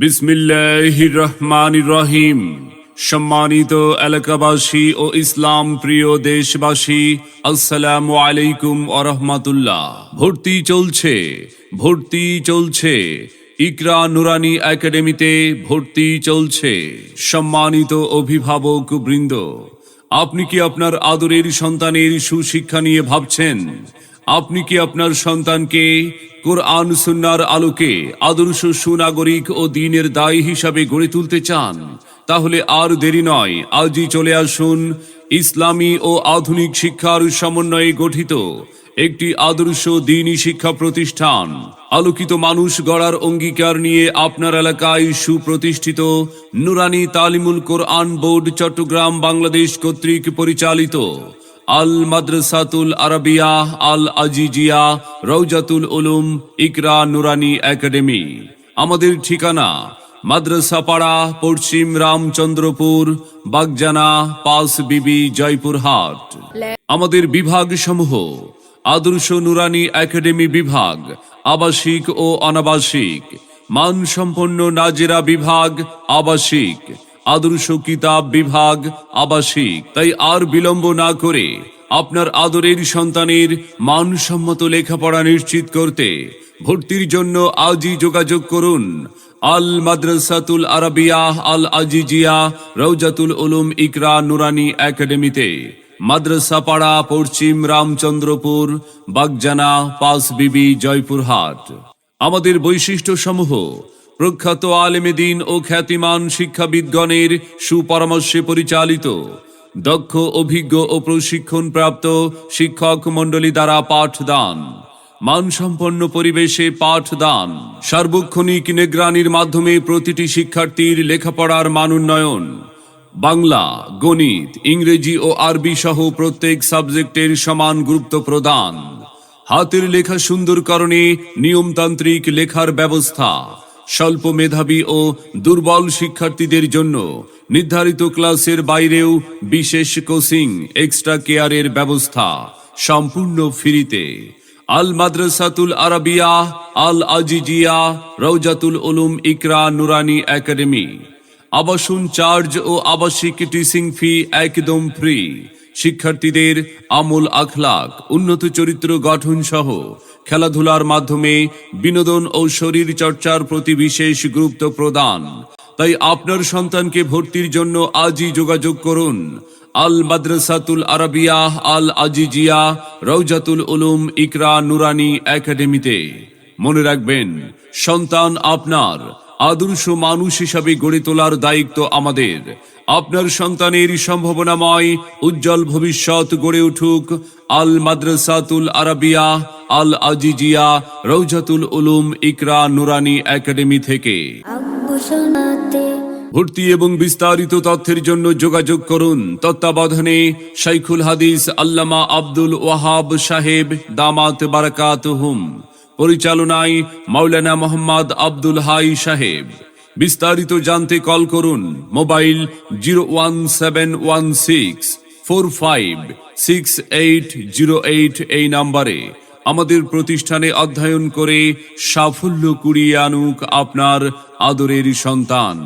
বিসমিল্লাহির রহিম সম্মানিত এলাকাবাসী ও ইসলাম প্রিয় দেশবাসী, আসসালাম আলাইকুম আরহামাতুল্লাহ ভর্তি চলছে ভর্তি চলছে। ইকরা নুরানি একাডেমিতে ভর্তি চলছে। সম্মানিত অভিভাবক বৃন্দ, আপনি কি আপনার আদরের সন্তানের সুশিক্ষা নিয়ে ভাবছেন? আপনি কি আপনার সন্তানকে কোরআন, সুন্নার আলোকে আদর্শ সুনাগরিক ও দিনের দায়ী হিসাবে গড়ে তুলতে চান? তাহলে আর দেরি নয়, আজই চলে আসুন ইসলামী ও আধুনিক শিক্ষার সমন্বয়ে গঠিত একটি আদর্শ দিনী শিক্ষা প্রতিষ্ঠান। আলোকিত মানুষ গড়ার অঙ্গীকার নিয়ে আপনার এলাকায় সুপ্রতিষ্ঠিত নুরানি তালিমুল কোরআন বোর্ড চট্টগ্রাম, বাংলাদেশ কর্তৃক পরিচালিত আল মাদ্রাসাতুল আরবিয়া আল আজিজিয়া রৌজাতুল উলুম, ইকরা নুরানি একাডেমি। আমাদের ঠিকানা মাদ্রাসাপাড়া, পশ্চিম রামচন্দ্রপুর, বাগজানা, পাস বিবি, জয়পুরহাট। আমাদের বিভাগ সমূহ আদর্শ নুরানি একাডেমি বিভাগ, আবাসিক ও অনাবাসিক, মানসম্পন্ন নাজেরা বিভাগ, আবাসিক। আদর্শ কিতাব বিভাগ আবাসিক। তাই আর বিলম্ব না করে আপনার আদরের সন্তানের মানসম্মত লেখাপড়া নিশ্চিত করতে ভর্তির জন্য আজই যোগাযোগ করুন। আল মাদ্রাসাতুল আরাবিয়া আল আজিজিয়া রৌজাতুল উলুম ইকরা নুরানি একাডেমিতে। মাদ্রাসাপাড়া পশ্চিম রামচন্দ্রপুর, বাগজানা, পাস বিবি, জয়পুরহাট। আমাদের বৈশিষ্ট্য সমূহ প্রখ্যাত আলেমেদিন ও খ্যাতিমান শিক্ষাবিদগণের সুপরামর্শে পরিচালিত, দক্ষ, অভিজ্ঞ ও প্রশিক্ষণপ্রাপ্ত শিক্ষক মণ্ডলী দ্বারা পাঠদান, মানসম্পন্ন পরিবেশে পাঠদান, সার্বক্ষণিক নিগরানির মাধ্যমে প্রতিটি শিক্ষার্থীর লেখাপড়ার মান উন্নয়ন বাংলা, গণিত, ইংরেজি ও আরবি সহ প্রত্যেক সাবজেক্টের সমান গুরুত্ব প্রদান, হাতের লেখা সুন্দরকরণে নিয়মতান্ত্রিক লেখার ব্যবস্থা স্বল্প মেধাবী ও দুর্বল শিক্ষার্থীদের জন্য নির্ধারিত ক্লাসের বাইরেও বিশেষ কোচিং এক্সট্রা কেয়ারের ব্যবস্থা সম্পূর্ণ ফ্রিতে। আল মাদ্রাসাতুল আরাবিয়া আল আজিজিয়া রৌজাতুল উলুম ইকরা নুরানি একাডেমি। আবাসন চার্জ ও আবাসিক টিচিং ফি একদম ফ্রি। শিক্ষার্থীদের আমল আখলাক, উন্নত চরিত্র গঠন সহ খেলাধুলার মাধ্যমে বিনোদন ও শরীর চর্চার প্রতি বিশেষ গুরুত্ব প্রদান। তাই আপনার সন্তানকে ভর্তির জন্য আজই যোগাযোগ করুন। আল মাদ্রাসাতুল আরাবিয়া আল আজিজিয়া রৌজাতুল উলুম, ইকরা নুরানি একাডেমিতে। মনে রাখবেন, সন্তান আপনার। আদর্শ মানুষ হিসাবে গড়ে তোলার দায়িত্ব আমাদের। আপনার সন্তানের সম্ভাবনাময়, উজ্জ্বল ভবিষ্যৎ গড়ে উঠুক আল মাদ্রাসাতুল আরাবিয়া আল আজিজিয়া রৌজাতুল উলুম ইকরা নুরানি একাডেমি থেকে। ভর্তি এবং বিস্তারিত তথ্যের জন্য যোগাযোগ করুন তত্ত্বাবধানে শাইখুল হাদিস আল্লামা আব্দুল ওয়াহাব সাহেব, দামাত বারাকাত হুম পরিচালনায় মাওলানা মোহাম্মদ আব্দুল হাই সাহেব। বিস্তারিত জানতে কল করুন mobile zero one seven one six four five six eight zero eight এই নাম্বারে। আমাদের প্রতিষ্ঠানে অধ্যয়ন করে সাফল্য কুড়িয়ে আনুক আপনার আদরের সন্তান।